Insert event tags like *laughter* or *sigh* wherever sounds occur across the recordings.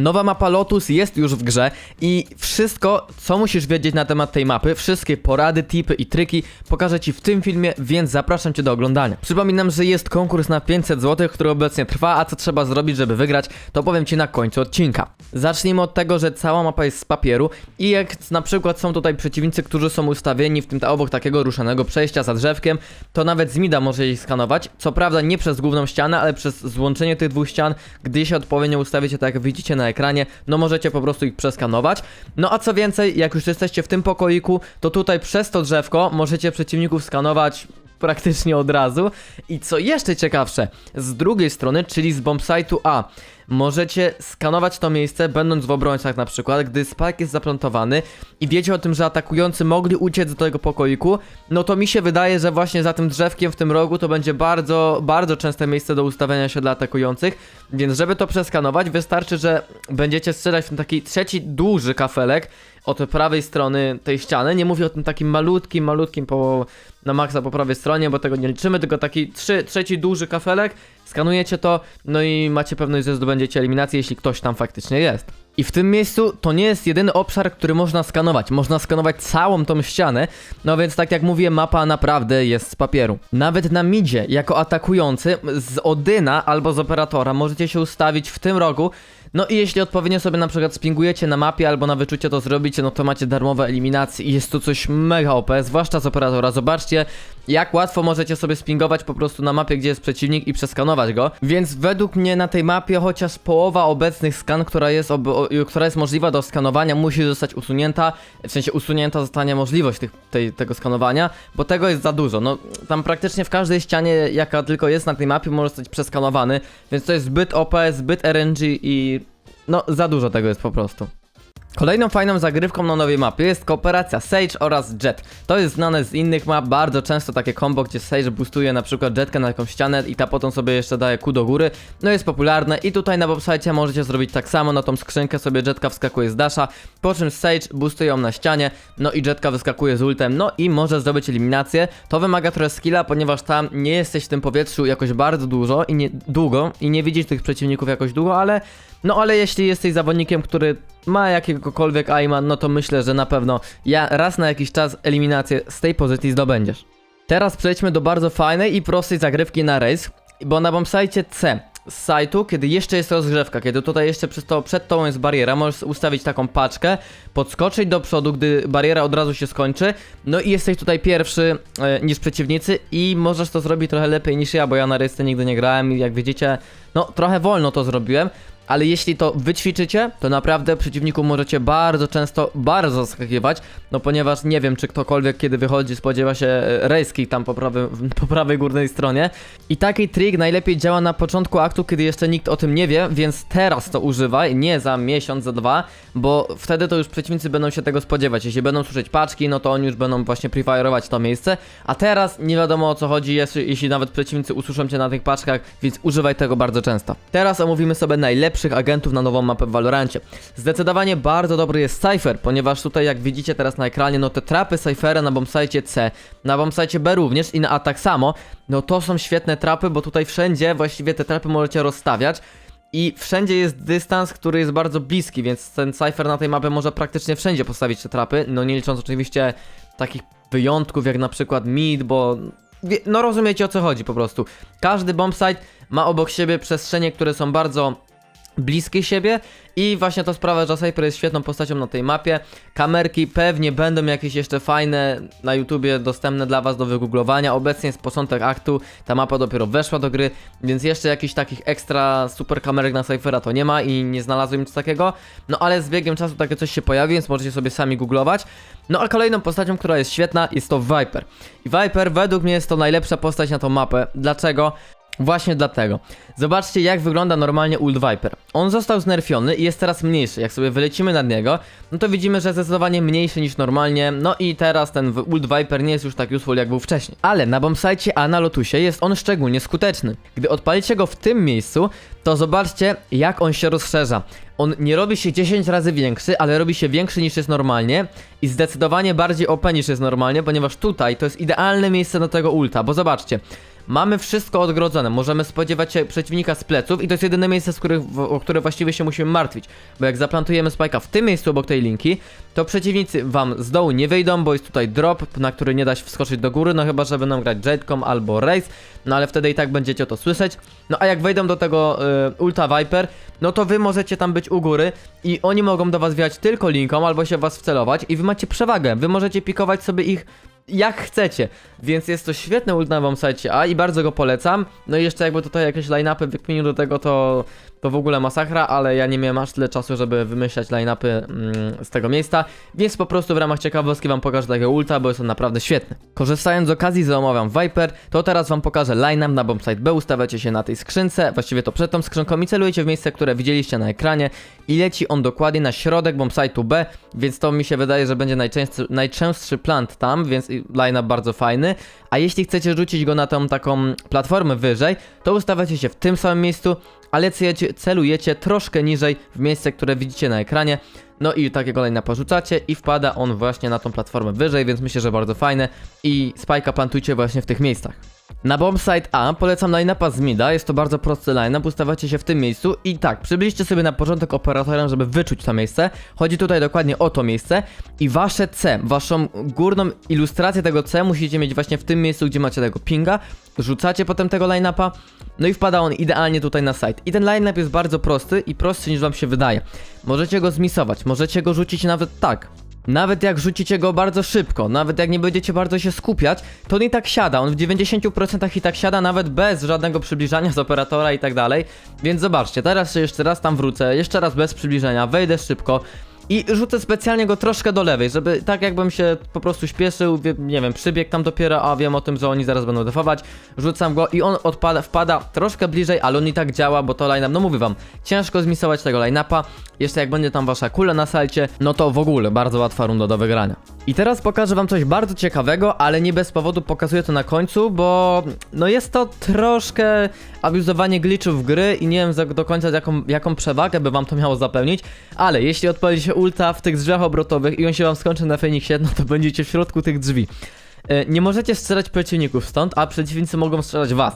Nowa mapa Lotus jest już w grze i wszystko, co musisz wiedzieć na temat tej mapy, wszystkie porady, tipy i triki pokażę Ci w tym filmie, więc zapraszam Cię do oglądania. Przypominam, że jest konkurs na 500 zł, który obecnie trwa, a co trzeba zrobić, żeby wygrać, to powiem Ci na końcu odcinka. Zacznijmy od tego, że cała mapa jest z papieru i jak na przykład są tutaj przeciwnicy, którzy są ustawieni w tym obok takiego ruszanego przejścia za drzewkiem, to nawet z mida może ich skanować. Co prawda nie przez główną ścianę, ale przez złączenie tych dwóch ścian, gdy się odpowiednio ustawicie, tak jak widzicie na ekranie, no możecie po prostu ich przeskanować. No a co więcej, jak już jesteście w tym pokoiku, to tutaj przez to drzewko możecie przeciwników skanować praktycznie od razu. I co jeszcze ciekawsze, z drugiej strony, czyli z bombsite'u A, możecie skanować to miejsce, będąc w obrońcach na przykład, gdy spike jest zaplantowany i wiecie o tym, że atakujący mogli uciec do tego pokoiku, no to mi się wydaje, że właśnie za tym drzewkiem w tym rogu to będzie bardzo, bardzo częste miejsce do ustawiania się dla atakujących, więc żeby to przeskanować, wystarczy, że będziecie strzelać w ten taki trzeci duży kafelek od prawej strony tej ściany. Nie mówię o tym takim malutkim, malutkim po, na maksa po prawej stronie, bo tego nie liczymy, tylko taki trzy, trzeci duży kafelek. Skanujecie to, no i macie pewność, że zdobędziecie eliminację, jeśli ktoś tam faktycznie jest. I w tym miejscu to nie jest jedyny obszar, który można skanować. Można skanować całą tą ścianę, no więc tak jak mówię, mapa naprawdę jest z papieru. Nawet na midzie, jako atakujący, z Odyna albo z operatora możecie się ustawić w tym rogu, no i jeśli odpowiednio sobie na przykład spingujecie na mapie albo na wyczucie to zrobicie, no to macie darmowe eliminacje i jest to coś mega OP, zwłaszcza z operatora. Zobaczcie, jak łatwo możecie sobie spingować po prostu na mapie, gdzie jest przeciwnik i przeskanować go. Więc według mnie na tej mapie chociaż połowa obecnych skan, która jest, która jest możliwa do skanowania, musi zostać usunięta. W sensie usunięta zostanie możliwość tych, tej, tego skanowania, bo tego jest za dużo. No tam praktycznie w każdej ścianie, jaka tylko jest na tej mapie, może zostać przeskanowany, więc to jest zbyt OP, zbyt RNG i no, za dużo tego jest po prostu. Kolejną fajną zagrywką na nowej mapie jest kooperacja Sage oraz Jet. To jest znane z innych map, bardzo często takie combo, gdzie Sage boostuje na przykład Jetkę na jakąś ścianę i ta potem sobie jeszcze daje ku do góry. No jest popularne i tutaj na website możecie zrobić tak samo, na tą skrzynkę sobie Jetka wskakuje z dasha, po czym Sage boostuje ją na ścianie, no i Jetka wyskakuje z ultem, no i może zdobyć eliminację. To wymaga trochę skilla, ponieważ tam nie jesteś w tym powietrzu jakoś bardzo dużo i nie, długo i nie widzisz tych przeciwników jakoś długo, ale no ale jeśli jesteś zawodnikiem, który ma jakiegokolwiek aima, no to myślę, że na pewno ja raz na jakiś czas eliminację z tej pozycji zdobędziesz. Teraz przejdźmy do bardzo fajnej i prostej zagrywki na race, bo na bombsite C z sajtu, kiedy jeszcze jest rozgrzewka, kiedy tutaj jeszcze przez to, przed tobą jest bariera, możesz ustawić taką paczkę, podskoczyć do przodu, gdy bariera od razu się skończy, no i jesteś tutaj pierwszy e, niż przeciwnicy i możesz to zrobić trochę lepiej niż ja, bo ja na race nigdy nie grałem i jak widzicie, no trochę wolno to zrobiłem, ale jeśli to wyćwiczycie, to naprawdę przeciwniku możecie bardzo często, bardzo zaskakiwać, no ponieważ nie wiem, czy ktokolwiek kiedy wychodzi spodziewa się e, rejski tam po, *laughs* po prawej górnej stronie. I taki trik najlepiej działa na początku aktu, kiedy jeszcze nikt o tym nie wie, więc teraz to używaj, nie za miesiąc, za dwa, bo wtedy to już przeciwnicy będą się tego spodziewać. Jeśli będą słyszeć paczki, no to oni już będą właśnie prefire'ować to miejsce, a teraz nie wiadomo o co chodzi, jeśli, jeśli nawet przeciwnicy usłyszą cię na tych paczkach, więc używaj tego bardzo często. Teraz omówimy sobie najlepszych agentów na nową mapę w Valorancie. Zdecydowanie bardzo dobry jest Cypher, ponieważ tutaj jak widzicie teraz na ekranie, no te trapy Cyphera na bombsite C, na bombsite B również i na A tak samo, no to są świetne trapy, bo tutaj wszędzie właściwie te trapy możecie rozstawiać. I wszędzie jest dystans, który jest bardzo bliski, więc ten Cypher na tej mapie może praktycznie wszędzie postawić te trapy. No nie licząc oczywiście takich wyjątków jak na przykład mid, bo no rozumiecie o co chodzi po prostu. Każdy bombsite ma obok siebie przestrzenie, które są bardzo bliskie siebie i właśnie to sprawia, że Cypher jest świetną postacią na tej mapie. Kamerki pewnie będą jakieś jeszcze fajne na YouTubie dostępne dla Was do wygooglowania. Obecnie jest początek aktu, ta mapa dopiero weszła do gry, więc jeszcze jakichś takich ekstra super kamerek na Cyphera to nie ma i nie znalazłem nic takiego. No ale z biegiem czasu takie coś się pojawi, więc możecie sobie sami googlować. No a kolejną postacią, która jest świetna jest to Viper. I Viper według mnie jest to najlepsza postać na tą mapę. Dlaczego? Właśnie dlatego. Zobaczcie jak wygląda normalnie Ult Viper. On został znerfiony i jest teraz mniejszy. Jak sobie wylecimy nad niego, no to widzimy, że zdecydowanie mniejszy niż normalnie. No i teraz ten Ult Viper nie jest już tak useful jak był wcześniej. Ale na bombsite A na Lotusie jest on szczególnie skuteczny. Gdy odpalicie go w tym miejscu, to zobaczcie jak on się rozszerza. On nie robi się 10 razy większy, ale robi się większy niż jest normalnie i zdecydowanie bardziej OP niż jest normalnie, ponieważ tutaj to jest idealne miejsce do tego ulta, bo zobaczcie, mamy wszystko odgrodzone. Możemy spodziewać się przeciwnika z pleców i to jest jedyne miejsce, z których, w, o które właściwie się musimy martwić. Bo jak zaplantujemy spajka w tym miejscu obok tej linki, to przeciwnicy wam z dołu nie wyjdą, bo jest tutaj drop, na który nie da się wskoczyć do góry, no chyba, że będą grać Jetcom albo Race, no ale wtedy i tak będziecie to słyszeć. No a jak wejdą do tego y, Ulta Viper, no to wy możecie tam być u góry i oni mogą do was wjechać tylko linką albo się w was wcelować i wy macie przewagę, wy możecie pikować sobie ich jak chcecie, więc jest to świetny ult na bombsite A i bardzo go polecam. No i jeszcze jakby tutaj jakieś line-upy wykminił do tego, to, to w ogóle masakra, ale ja nie miałem aż tyle czasu, żeby wymyślać line-upy mm, z tego miejsca, więc po prostu w ramach ciekawostki wam pokażę takiego ulta, bo jest on naprawdę świetny. Korzystając z okazji, że omawiam Viper, to teraz wam pokażę line-up na bombsite B, ustawiacie się na tej skrzynce, właściwie to przed tą skrzynką i celujecie w miejsce, które widzieliście na ekranie i leci on dokładnie na środek bombsite'u B, więc to mi się wydaje, że będzie najczęstszy, najczęstszy plant tam, więc line-up bardzo fajny. A jeśli chcecie rzucić go na tą taką platformę wyżej, to ustawiacie się w tym samym miejscu, ale celujecie, celujecie troszkę niżej w miejsce, które widzicie na ekranie. No i takiego line porzucacie i wpada on właśnie na tą platformę wyżej, więc myślę, że bardzo fajne i spajka plantujcie właśnie w tych miejscach. Na bombsite A polecam line-upa z mida, jest to bardzo prosty line-up, ustawiacie się w tym miejscu i tak, przybyliście sobie na początek operatorem, żeby wyczuć to miejsce. Chodzi tutaj dokładnie o to miejsce i wasze C, waszą górną ilustrację tego C musicie mieć właśnie w tym miejscu, gdzie macie tego pinga. Rzucacie potem tego line-upa, no i wpada on idealnie tutaj na site. I ten line-up jest bardzo prosty i prostszy niż wam się wydaje. Możecie go zmisować, możecie go rzucić nawet tak. Nawet jak rzucicie go bardzo szybko, nawet jak nie będziecie bardzo się skupiać, to on i tak siada. On w 90% i tak siada, nawet bez żadnego przybliżania z operatora i tak dalej. Więc zobaczcie, teraz jeszcze raz tam wrócę, jeszcze raz bez przybliżenia, wejdę szybko. I rzucę specjalnie go troszkę do lewej, żeby tak jakbym się po prostu śpieszył, wie- nie wiem, przybiegł tam dopiero, a wiem o tym, że oni zaraz będą defować. Rzucam go i on odpada, wpada troszkę bliżej, ale on i tak działa, bo to line-up, no mówię wam, ciężko zmisować tego line-upa. Jeszcze jak będzie tam wasza kula na salcie, no to w ogóle bardzo łatwa runda do wygrania. I teraz pokażę wam coś bardzo ciekawego, ale nie bez powodu pokazuję to na końcu, bo no jest to troszkę abuzowanie glitchów gry i nie wiem do końca jaką, jaką przewagę by wam to miało zapewnić, ale jeśli odpalicie ulta w tych drzwiach obrotowych i on się wam skończy na Feniksie, no to będziecie w środku tych drzwi. E, Nie możecie strzelać przeciwników stąd, a przeciwnicy mogą strzelać was.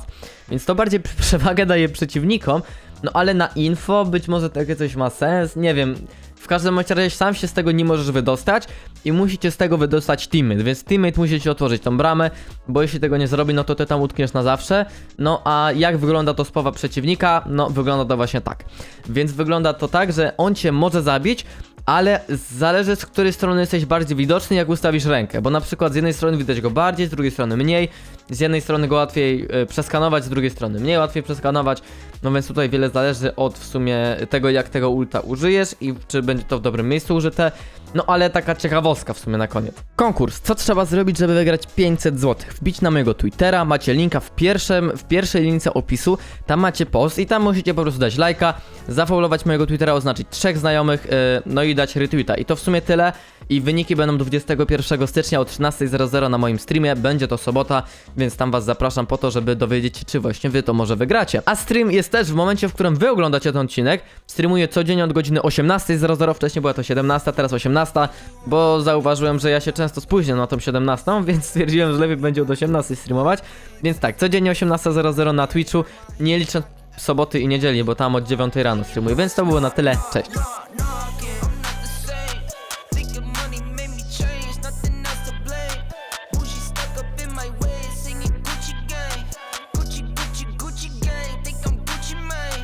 Więc to bardziej *laughs* przewagę daje przeciwnikom, no ale na info być może takie coś ma sens, nie wiem. W każdym bądź razie sam się z tego nie możesz wydostać i musicie z tego wydostać teammate, więc teammate musi ci otworzyć tą bramę, bo jeśli tego nie zrobi, no to ty tam utkniesz na zawsze. No a jak wygląda to z powa przeciwnika? No wygląda to właśnie tak. Więc wygląda to tak, że on cię może zabić, ale zależy z której strony jesteś bardziej widoczny, jak ustawisz rękę, bo na przykład z jednej strony widać go bardziej, z drugiej strony mniej, z jednej strony go łatwiej e, przeskanować, z drugiej strony mniej łatwiej przeskanować, no więc tutaj wiele zależy od w sumie tego, jak tego ulta użyjesz i czy będzie to w dobrym miejscu użyte, no ale taka ciekawostka w sumie na koniec. Konkurs, co trzeba zrobić, żeby wygrać 500 zł? Wbić na mojego Twittera, macie linka w pierwszym, w pierwszej lince opisu, tam macie post i tam musicie po prostu dać lajka, zafollowować mojego Twittera, oznaczyć trzech znajomych, yy, no i dać retweeta. I to w sumie tyle i wyniki będą 21 stycznia o 13.00 na moim streamie, będzie to sobota, więc tam was zapraszam po to, żeby dowiedzieć się, czy właśnie wy to może wygracie. A stream jest też w momencie, w którym wy oglądacie ten odcinek, streamuję codziennie od godziny 18.00, wcześniej była to 17, teraz 18, bo zauważyłem, że ja się często spóźniam na tą 17, *laughs* więc stwierdziłem, że lepiej będzie od 18 streamować, więc tak, codziennie 18.00 na Twitchu, nie liczę soboty i niedzieli, bo tam od 9 rano streamuję, więc to było na tyle, cześć.